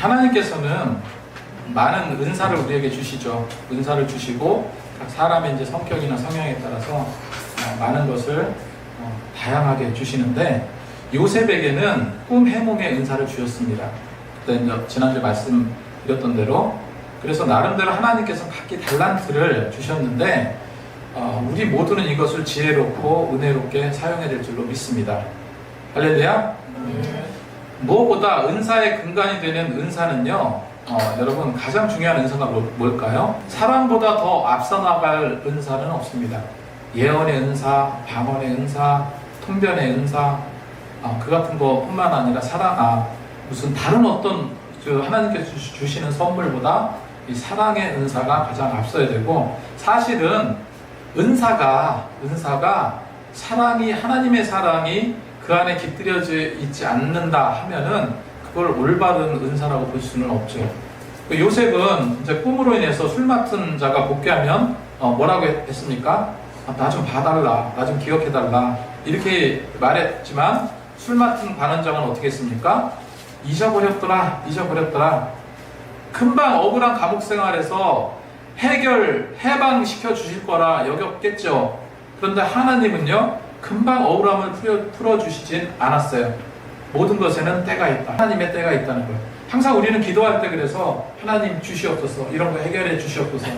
하나님께서는 많은 은사를 우리에게 주시죠. 은사를 주시고 각 사람의 이제 성격이나 성향에 따라서 어, 많은 것을 어, 다양하게 주시는데 요셉에게는 꿈 해몽의 은사를 주셨습니다. 지난주에 말씀드렸던 대로 그래서 나름대로 하나님께서 각기 달란트를 주셨는데 어, 우리 모두는 이것을 지혜롭고 은혜롭게 사용해야 될 줄로 믿습니다. 할렐루야. 무엇보다 은사의 근간이 되는 은사는요, 어, 여러분 가장 중요한 은사가 뭐- 뭘까요? 사랑보다 더 앞서 나갈 은사는 없습니다. 예언의 은사, 방언의 은사, 통변의 은사, 어, 그 같은 것뿐만 아니라 사랑, 아, 무슨 다른 어떤 그 하나님께서 주- 주시는 선물보다 이 사랑의 은사가 가장 앞서야 되고 사실은 은사가 은사가 사랑이 하나님의 사랑이 그 안에 깃들여져 있지 않는다 하면은 그걸 올바른 은사라고 볼 수는 없죠. 그 요셉은 이제 꿈으로 인해서 술 맡은 자가 복귀하면 어, 뭐라고 했- 했습니까? 나좀 봐달라, 나 좀 기억해달라 이렇게 말했지만 술 맡은 관원장은 어떻게 했습니까? 잊어버렸더라, 잊어버렸더라. 금방 억울한 감옥 생활에서 해결, 해방시켜 주실 거라 여겼겠죠. 그런데 하나님은요, 금방 억울함을 풀어, 풀어 주시진 않았어요. 모든 것에는 때가 있다. 하나님의 때가 있다는 거예요. 항상 우리는 기도할 때 그래서 하나님 주시옵소서, 이런 거 해결해 주시옵소서,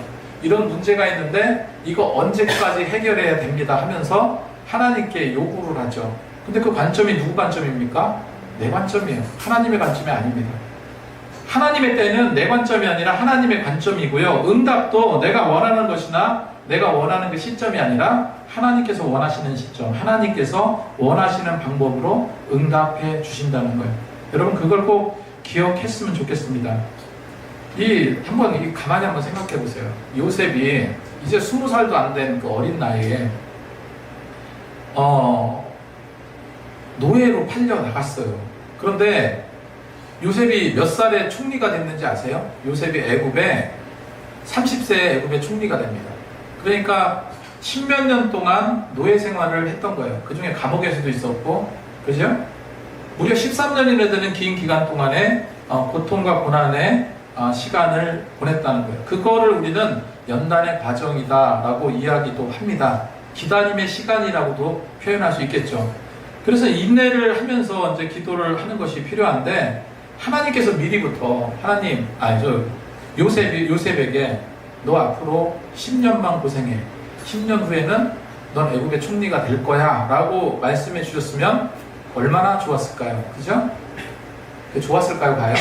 이런 문제가 있는데 이거 언제까지 해결해야 됩니다 하면서 하나님께 요구를 하죠. 근데 그 관점이 누구 관점입니까? 내 관점이에요. 하나님의 관점이 아닙니다. 하나님의 때는 내 관점이 아니라 하나님의 관점이고요. 응답도 내가 원하는 것이나 내가 원하는 그 시점이 아니라 하나님께서 원하시는 시점, 하나님께서 원하시는 방법으로 응답해 주신다는 거예요. 여러분 그걸 꼭 기억했으면 좋겠습니다. 이 한번 이 가만히 한번 생각해 보세요. 요셉이 이제 스무 살도 안 된 그 어린 나이에 어 노예로 팔려 나갔어요. 그런데 요셉이 몇 살에 총리가 됐는지 아세요? 요셉이 애굽에 30세에 애굽의 총리가 됩니다. 그러니까 십몇 년 동안 노예 생활을 했던 거예요. 그 중에 감옥에서도 있었고, 그죠? 무려 13년이나 되는 긴 기간 동안에 어, 고통과 고난의 어, 시간을 보냈다는 거예요. 그거를 우리는 연단의 과정이다라고 이야기도 합니다. 기다림의 시간이라고도 표현할 수 있겠죠. 그래서 인내를 하면서 이제 기도를 하는 것이 필요한데 하나님께서 미리부터 하나님 아저 요셉 요셉에게 너 앞으로 10년만 고생해. 10년 후에는 넌 애국의 총리가 될 거야 라고 말씀해 주셨으면 얼마나 좋았을까요? 그죠? 그 좋았을까요, 과연?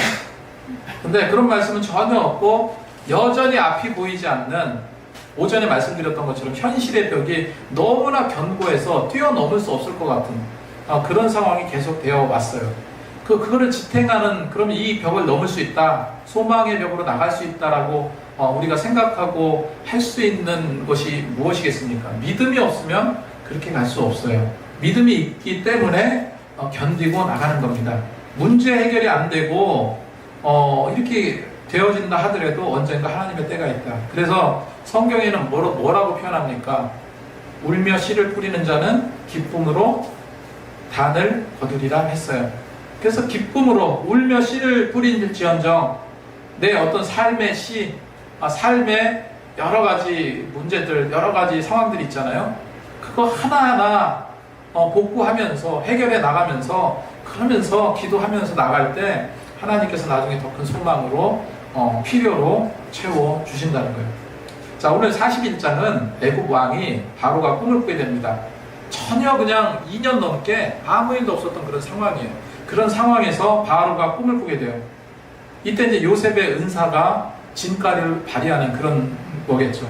근데 그런 말씀은 전혀 없고 여전히 앞이 보이지 않는 오전에 말씀드렸던 것처럼 현실의 벽이 너무나 견고해서 뛰어넘을 수 없을 것 같은 아, 그런 상황이 계속 되어 왔어요. 그 그거를 지탱하는 그럼 이 벽을 넘을 수 있다, 소망의 벽으로 나갈 수 있다라고 어, 우리가 생각하고 할 수 있는 것이 무엇이겠습니까? 믿음이 없으면 그렇게 갈 수 없어요. 믿음이 있기 때문에 어, 견디고 나가는 겁니다. 문제 해결이 안 되고 어, 이렇게 되어진다 하더라도 언젠가 하나님의 때가 있다. 그래서 성경에는 뭐라고 표현합니까? 울며 씨를 뿌리는 자는 기쁨으로 단을 거두리라 했어요. 그래서 기쁨으로 울며 씨를 뿌린지언정 내 어떤 삶의 씨, 아, 삶의 여러 가지 문제들, 여러 가지 상황들 있잖아요. 그거 하나하나 어, 복구하면서 해결해 나가면서 그러면서 기도하면서 나갈 때 하나님께서 나중에 더 큰 소망으로 어, 필요로 채워 주신다는 거예요. 자 오늘 41장은 애굽 왕이 바로가 꿈을 꾸게 됩니다. 전혀 그냥 2년 넘게 아무 일도 없었던 그런 상황이에요. 그런 상황에서 바로가 꿈을 꾸게 돼요. 이때 이제 요셉의 은사가 진가를 발휘하는 그런 거겠죠.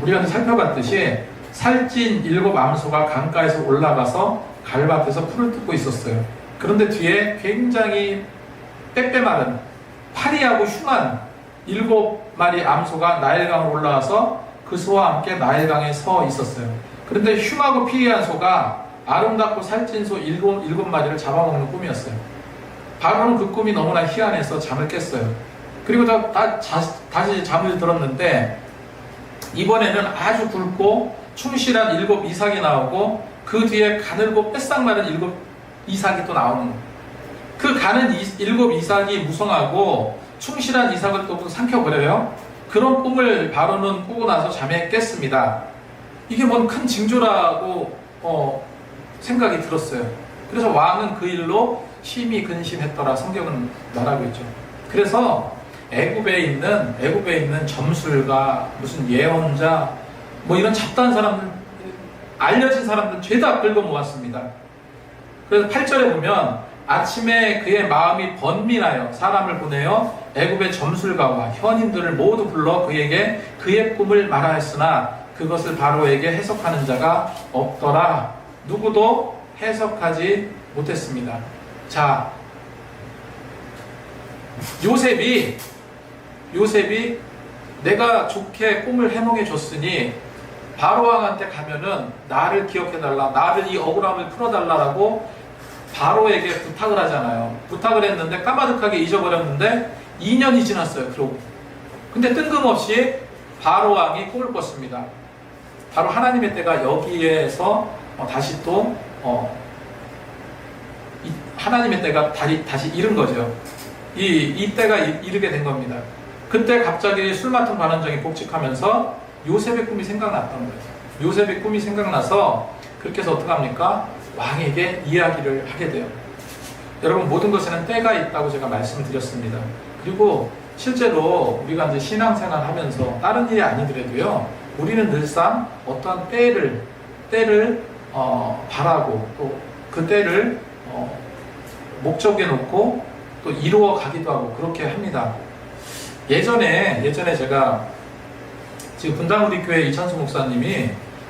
우리가 살펴봤듯이 살찐 일곱 암소가 강가에서 올라가서 갈밭에서 풀을 뜯고 있었어요. 그런데 뒤에 굉장히 빼빼마른 파리하고 흉한 일곱 마리 암소가 나일강으로 올라와서 그 소와 함께 나일강에 서 있었어요. 그런데 흉하고 피해한 소가 아름답고 살찐 소 일곱, 일곱 마리를 잡아먹는 꿈이었어요. 바로는 그 꿈이 너무나 희한해서 잠을 깼어요. 그리고 다, 다, 자, 다시 잠을 들었는데 이번에는 아주 굵고 충실한 일곱 이삭이 나오고 그 뒤에 가늘고 뺏싹 마른 일곱 이삭이 또 나오는. 그 가는 이- 일곱 이삭이 무성하고 충실한 이삭을 또 삼켜버려요. 그런 꿈을 바로는 꾸고 나서 잠에 깼습니다. 이게 뭔 큰 징조라고 어, 생각이 들었어요. 그래서 왕은 그 일로 심히 근심했더라 성경은 말하고 있죠. 그래서 애굽에 있는 애굽에 있는 점술가 무슨 예언자 뭐 이런 잡다한 사람들 알려진 사람들 죄다 끌고 모았습니다. 그래서 8절에 보면 아침에 그의 마음이 번민하여 사람을 보내어 애굽의 점술가와 현인들을 모두 불러 그에게 그의 꿈을 말하였으나 그것을 바로에게 해석하는 자가 없더라. 누구도 해석하지 못했습니다. 자, 요셉이 요셉이 내가 좋게 꿈을 해몽해 줬으니 바로 왕한테 가면은 나를 기억해 달라, 나를 이 억울함을 풀어 달라라고 바로에게 부탁을 하잖아요. 부탁을 했는데 까마득하게 잊어버렸는데 2년이 지났어요. 그러고. 근데 뜬금없이 바로 왕이 꿈을 꿨습니다. 바로 하나님의 때가 여기에서 어, 다시 또 어, 이 하나님의 때가 다시, 이른 거죠. 이, 이 때가 이- 이르게 된 겁니다. 그때 갑자기 술 맡은 관원장이 복직하면서 요셉의 꿈이 생각났던 거예요. 요셉의 꿈이 생각나서 그렇게 해서 어떡합니까? 왕에게 이야기를 하게 돼요. 여러분 모든 것에는 때가 있다고 제가 말씀을 드렸습니다. 그리고 실제로 우리가 이제 신앙생활 하면서 다른 일이 아니더라도요, 우리는 늘상 어떠한 때를 때를 어, 바라고 또 그 때를 어, 목적에 놓고 또 이루어 가기도 하고 그렇게 합니다. 예전에 예전에 제가 지금 분당우리 교회 이찬수 목사님이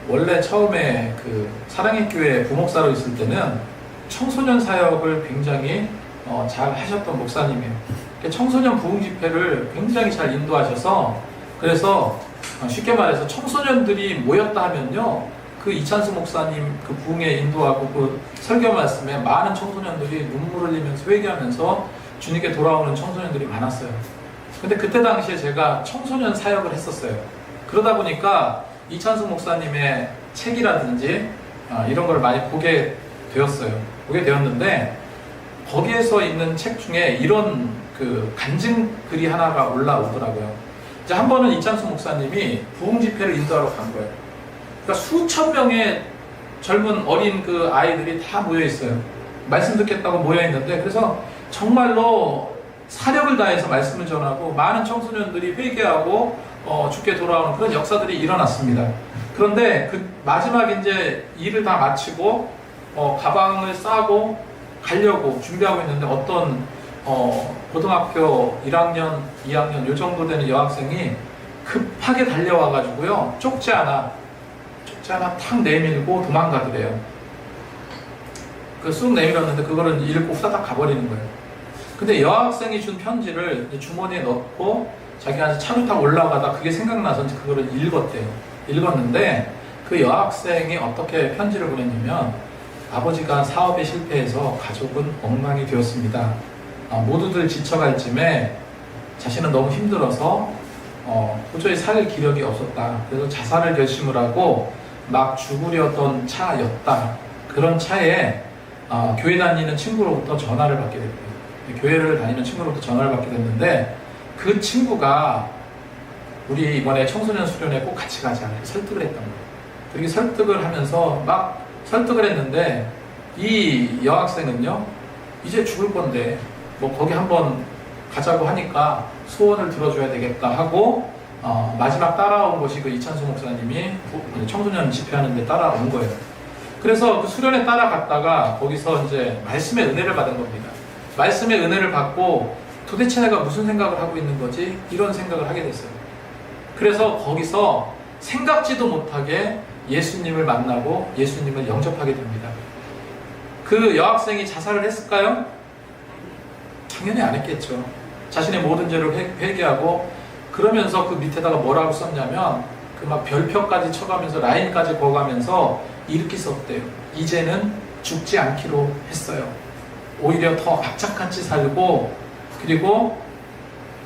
원래 처음에 그 사랑의 교회 부목사로 있을 때는 청소년 사역을 굉장히 어, 잘 하셨던 목사님이에요. 청소년 부흥 집회를 굉장히 잘 인도하셔서 그래서 어, 쉽게 말해서 청소년들이 모였다 하면요 그 이찬수 목사님 그 부흥에 인도하고 그 설교 말씀에 많은 청소년들이 눈물 흘리면서 회개하면서 주님께 돌아오는 청소년들이 많았어요. 근데 그때 당시에 제가 청소년 사역을 했었어요. 그러다 보니까 이찬수 목사님의 책이라든지 아, 이런 걸 많이 보게 되었어요. 보게 되었는데 거기에서 있는 책 중에 이런 그 간증 글이 하나가 올라오더라고요. 이제 한 번은 이찬수 목사님이 부흥 집회를 인도하러 간 거예요. 그러니까 수천 명의 젊은 어린 그 아이들이 다 모여 있어요. 말씀 듣겠다고 모여 있는데 그래서 정말로 사력을 다해서 말씀을 전하고 많은 청소년들이 회개하고 어, 죽게 돌아오는 그런 역사들이 일어났습니다. 그런데 그 마지막 이제 일을 다 마치고 어, 가방을 싸고 가려고 준비하고 있는데 어떤 어, 고등학교 1학년, 2학년 요 정도 되는 여학생이 급하게 달려와 가지고요 쪽지 하나 쪽지 하나 탁 내밀고 도망가더래요. 그 쑥 내밀었는데 그거를 읽고 후다닥 가버리는 거예요. 근데 여학생이 준 편지를 주머니에 넣고 자기가 차를 타고 올라가다 그게 생각나서 그거를 읽었대요. 읽었는데 그 여학생이 어떻게 편지를 보냈냐면 아버지가 사업에 실패해서 가족은 엉망이 되었습니다. 아, 모두들 지쳐갈 쯤에 자신은 너무 힘들어서 어, 도저히 살 기력이 없었다. 그래서 자살을 결심을 하고 막 죽으려던 차였다. 그런 차에 아, 교회 다니는 친구로부터 전화를 받게 됐대요. 교회를 다니는 친구로부터 전화를 받게 됐는데 그 친구가 우리 이번에 청소년 수련회 꼭 같이 가자 설득을 했던 거예요. 그렇게 설득을 하면서 막 설득을 했는데 이 여학생은요 이제 죽을 건데 뭐 거기 한번 가자고 하니까 소원을 들어줘야 되겠다 하고 어, 마지막 따라온 곳이 그 이찬수 목사님이 부- 청소년 집회하는데 따라온 거예요. 그래서 그 수련회 따라갔다가 거기서 이제 말씀의 은혜를 받은 겁니다. 말씀의 은혜를 받고 도대체 내가 무슨 생각을 하고 있는 거지? 이런 생각을 하게 됐어요. 그래서 거기서 생각지도 못하게 예수님을 만나고 예수님을 영접하게 됩니다. 그 여학생이 자살을 했을까요? 당연히 안 했겠죠. 자신의 모든 죄를 회- 회개하고 그러면서 그 밑에다가 뭐라고 썼냐면 그 막 별표까지 쳐가면서 라인까지 그어가면서 이렇게 썼대요. 이제는 죽지 않기로 했어요. 오히려 더 악착같이 살고 그리고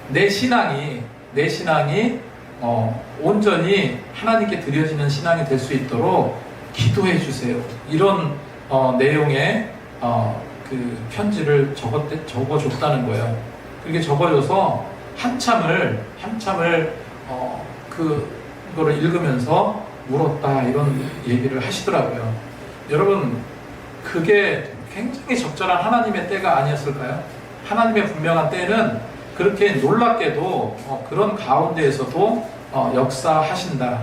내 신앙이 내 신앙이 어, 온전히 하나님께 드려지는 신앙이 될 수 있도록 기도해 주세요. 이런 어, 내용의 어, 그 편지를 적었, 적어줬다는 거예요. 그렇게 적어줘서 한참을 한참을 어, 그거를 읽으면서 울었다 이런 얘기를 하시더라고요. 여러분 그게 굉장히 적절한 하나님의 때가 아니었을까요? 하나님의 분명한 때는 그렇게 놀랍게도 어, 그런 가운데에서도 어, 역사하신다.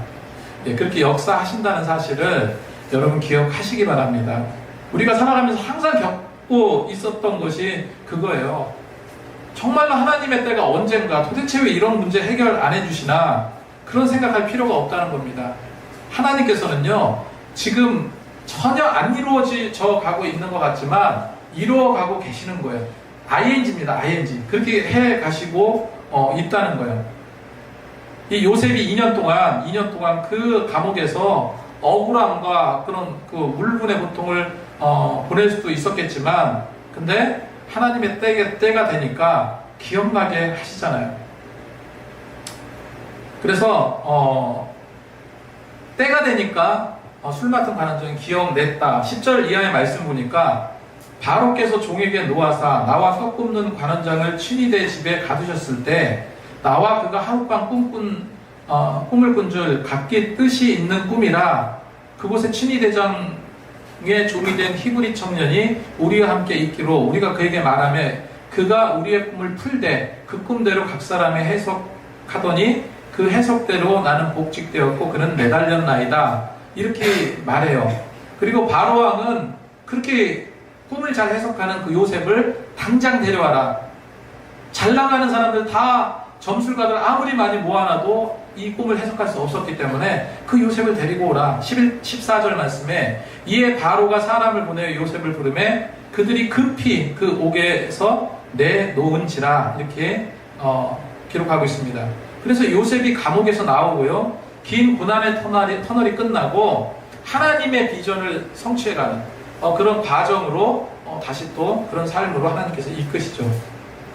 예, 그렇게 역사하신다는 사실을 여러분 기억하시기 바랍니다. 우리가 살아가면서 항상 겪고 있었던 것이 그거예요. 정말로 하나님의 때가 언젠가 도대체 왜 이런 문제 해결 안 해주시나 그런 생각할 필요가 없다는 겁니다. 하나님께서는요, 지금 전혀 안 이루어져 가고 있는 것 같지만 이루어 가고 계시는 거예요. ING입니다. ING. 그렇게 해 가시고 어, 있다는 거예요. 이 요셉이 2년 동안 2년 동안 그 감옥에서 억울함과 그런 그 물분의 고통을 어, 보낼 수도 있었겠지만 근데 하나님의 때가, 때가 되니까 기억나게 하시잖아요. 그래서 어, 때가 되니까 어, 술 맡은 관원장이 기억냈다. 10절 이하의 말씀 보니까 바로께서 종에게 놓아사 나와 떡 굽는 관원장을 내 집에 가두셨을 때 나와 그가 하룻밤 꿈꾼 어, 꿈을 꾼 줄 각기 뜻이 있는 꿈이라 그곳에 친위 대장의 종이 된 히브리 청년이 우리와 함께 있기로 우리가 그에게 말하며 그가 우리의 꿈을 풀되 그 꿈대로 각 사람의 해석하더니 그 해석대로 나는 복직되었고 그는 매달렸나이다 이렇게 말해요. 그리고 바로 왕은 그렇게 꿈을 잘 해석하는 그 요셉을 당장 데려와라. 잘 나가는 사람들 다 점술가들 아무리 많이 모아놔도 이 꿈을 해석할 수 없었기 때문에 그 요셉을 데리고 오라. 11, 14절 말씀에 이에 바로가 사람을 보내어 요셉을 부르매 그들이 급히 그 옥에서 내놓은지라 이렇게 어, 기록하고 있습니다. 그래서 요셉이 감옥에서 나오고요. 긴 고난의 터널이, 터널이 끝나고 하나님의 비전을 성취해가는 어, 그런 과정으로 어, 다시 또 그런 삶으로 하나님께서 이끄시죠.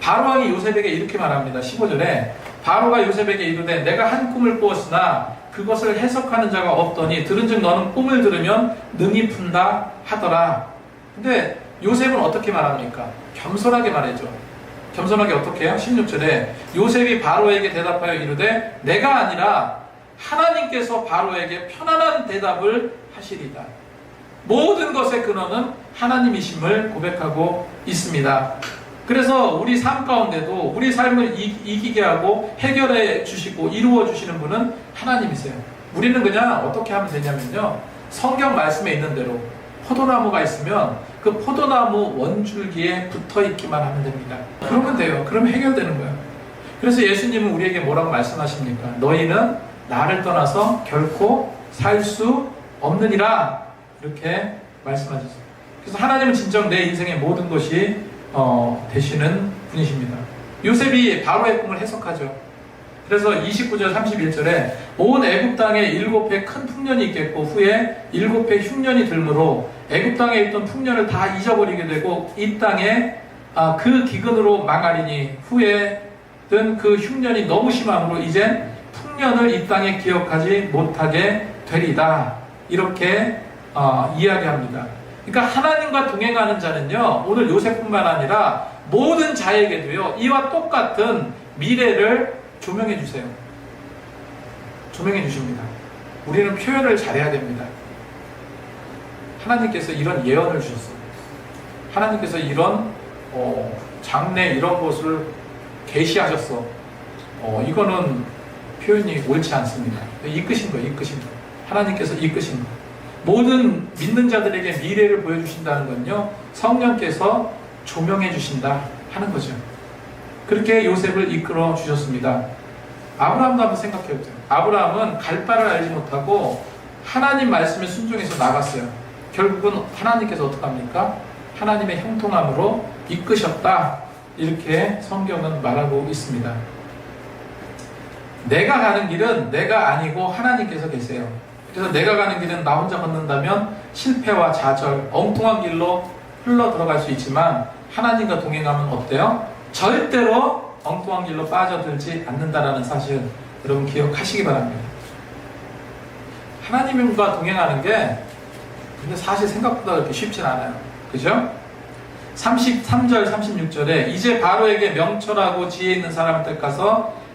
바로왕이 요셉에게 이렇게 말합니다. 15절에 바로가 요셉에게 이르되 내가 한 꿈을 꾸었으나 그것을 해석하는 자가 없더니 들은즉 너는 꿈을 들으면 능히 푼다 하더라. 근데 요셉은 어떻게 말합니까? 겸손하게 말해죠. 겸손하게 어떻게 해요? 16절에 요셉이 바로에게 대답하여 이르되 내가 아니라 하나님께서 바로에게 편안한 대답을 하시리다. 모든 것의 근원은 하나님이심을 고백하고 있습니다. 그래서 우리 삶 가운데도 우리 삶을 이기게 하고 해결해 주시고 이루어 주시는 분은 하나님이세요. 우리는 그냥 어떻게 하면 되냐면요. 성경 말씀에 있는 대로 포도나무가 있으면 그 포도나무 원줄기에 붙어 있기만 하면 됩니다. 그러면 돼요. 그러면 해결되는 거예요. 그래서 예수님은 우리에게 뭐라고 말씀하십니까? 너희는 나를 떠나서 결코 살 수 없느니라 이렇게 말씀하셨어요. 그래서 하나님은 진정 내 인생의 모든 것이 어, 되시는 분이십니다. 요셉이 바로의 꿈을 해석하죠. 그래서 29절 31절에 온 애굽 땅에 일곱 해 큰 풍년이 있겠고 후에 일곱 해 흉년이 들므로 애굽 땅에 있던 풍년을 다 잊어버리게 되고 이 땅에 아, 그 기근으로 망하리니 후에 든그 흉년이 너무 심함으로 이젠 풍년을 이 땅에 기억하지 못하게 되리다 이렇게 어, 이야기합니다. 그러니까 하나님과 동행하는 자는요, 오늘 요셉뿐만 아니라 모든 자에게도요, 이와 똑같은 미래를 조명해 주세요. 조명해 주십니다. 우리는 표현을 잘해야 됩니다. 하나님께서 이런 예언을 주셨어요. 하나님께서 이런 어, 장래 이런 것을 계시하셨어. 어, 이거는 표현이 옳지 않습니다. 이끄신 거예요, 이끄신 거. 하나님께서 이끄신 거. 모든 믿는 자들에게 미래를 보여주신다는 건요, 성령께서 조명해 주신다 하는 거죠. 그렇게 요셉을 이끌어 주셨습니다. 아브라함도 한번 생각해 보세요. 아브라함은 갈 바를 알지 못하고 하나님 말씀에 순종해서 나갔어요. 결국은 하나님께서 어떡합니까? 하나님의 형통함으로 이끄셨다. 이렇게 성경은 말하고 있습니다. 내가 가는 길은 내가 아니고 하나님께서 계세요. 그래서 내가 가는 길은 나 혼자 걷는다면 실패와 좌절, 엉뚱한 길로 흘러 들어갈 수 있지만 하나님과 동행하면 어때요? 절대로 엉뚱한 길로 빠져들지 않는다라는 사실 여러분 기억하시기 바랍니다. 하나님과 동행하는 게 근데 사실 생각보다 그렇게 쉽진 않아요. 그죠? 33절 36절에 이제 바로에게 명철하고 지혜 있는 사람을 택가서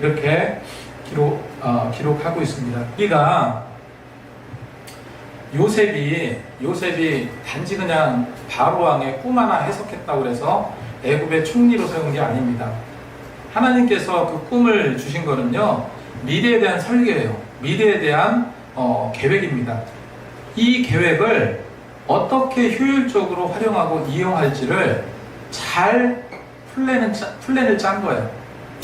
이렇게 기록 어, 기록하고 있습니다. 우리가 요셉이 요셉이 단지 그냥 바로 왕의 꿈 하나 해석했다고 해서 애굽의 총리로 세운 게 아닙니다. 하나님께서 그 꿈을 주신 거는요 미래에 대한 설계예요. 미래에 대한 어, 계획입니다. 이 계획을 어떻게 효율적으로 활용하고 이용할지를 잘 플랜을, 짜, 플랜을 짠 거예요.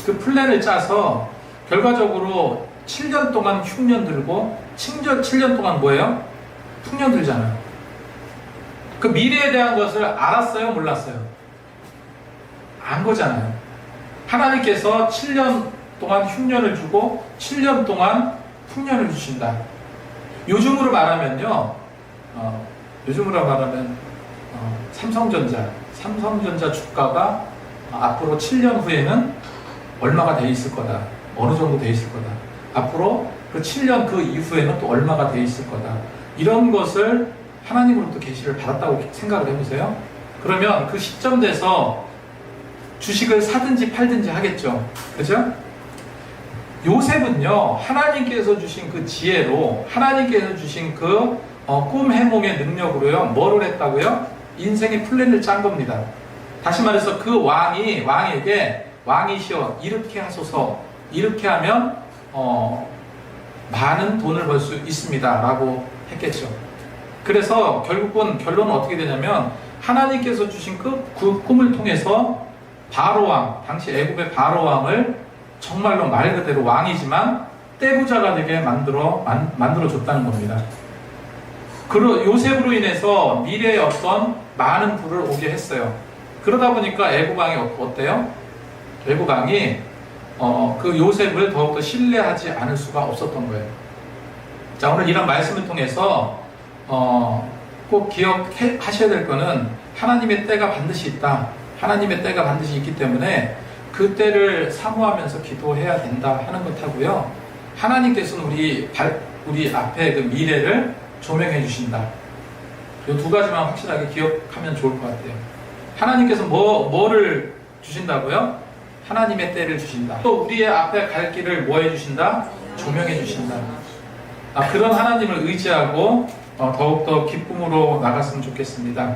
그 플랜을 짜서 결과적으로 7년 동안 흉년 들고 7년, 7년 동안 뭐예요? 풍년 들잖아요. 그 미래에 대한 것을 알았어요? 몰랐어요? 안 거잖아요. 하나님께서 7년 동안 흉년을 주고 7년 동안 풍년을 주신다. 요즘으로 말하면요, 어, 요즘으로 말하면 어, 삼성전자, 삼성전자 주가가 앞으로 7년 후에는 얼마가 돼 있을 거다. 어느 정도 돼 있을 거다. 앞으로 그 7년 그 이후에는 또 얼마가 돼 있을 거다. 이런 것을 하나님으로부터 계시를 받았다고 생각을 해보세요. 그러면 그 시점 돼서 주식을 사든지 팔든지 하겠죠. 그죠? 요셉은요, 하나님께서 주신 그 지혜로, 하나님께서 주신 그, 어, 꿈 해몽의 능력으로요, 뭐를 했다고요? 인생의 플랜을 짠 겁니다. 다시 말해서 그 왕이, 왕에게, 왕이시여, 이렇게 하소서, 이렇게 하면, 어, 많은 돈을 벌 수 있습니다. 라고 했겠죠. 그래서 결국은 결론은 어떻게 되냐면, 하나님께서 주신 그, 그 꿈을 통해서 바로왕, 당시 애굽의 바로왕을 정말로 말 그대로 왕이지만 떼부자가 되게 만들어 만, 만들어 줬다는 겁니다. 그러 요셉으로 인해서 미래에 어떤 많은 부를 오게 했어요. 그러다 보니까 애굽 왕이 어- 어때요? 왕이 어, 그 요셉을 더욱더 신뢰하지 않을 수가 없었던 거예요. 자 오늘 이런 말씀을 통해서 어, 꼭 기억하셔야 될 거는 하나님의 때가 반드시 있다. 하나님의 때가 반드시 있기 때문에 그 때를 사모하면서 기도해야 된다 하는 것하고요. 하나님께서는 우리 발, 우리 앞에 그 미래를 조명해 주신다. 이 두 가지만 확실하게 기억하면 좋을 것 같아요. 하나님께서 뭐, 뭐를 주신다고요? 하나님의 때를 주신다. 또 우리의 앞에 갈 길을 뭐해 주신다? 조명해 주신다. 아, 그런 하나님을 의지하고 어, 더욱더 기쁨으로 나갔으면 좋겠습니다.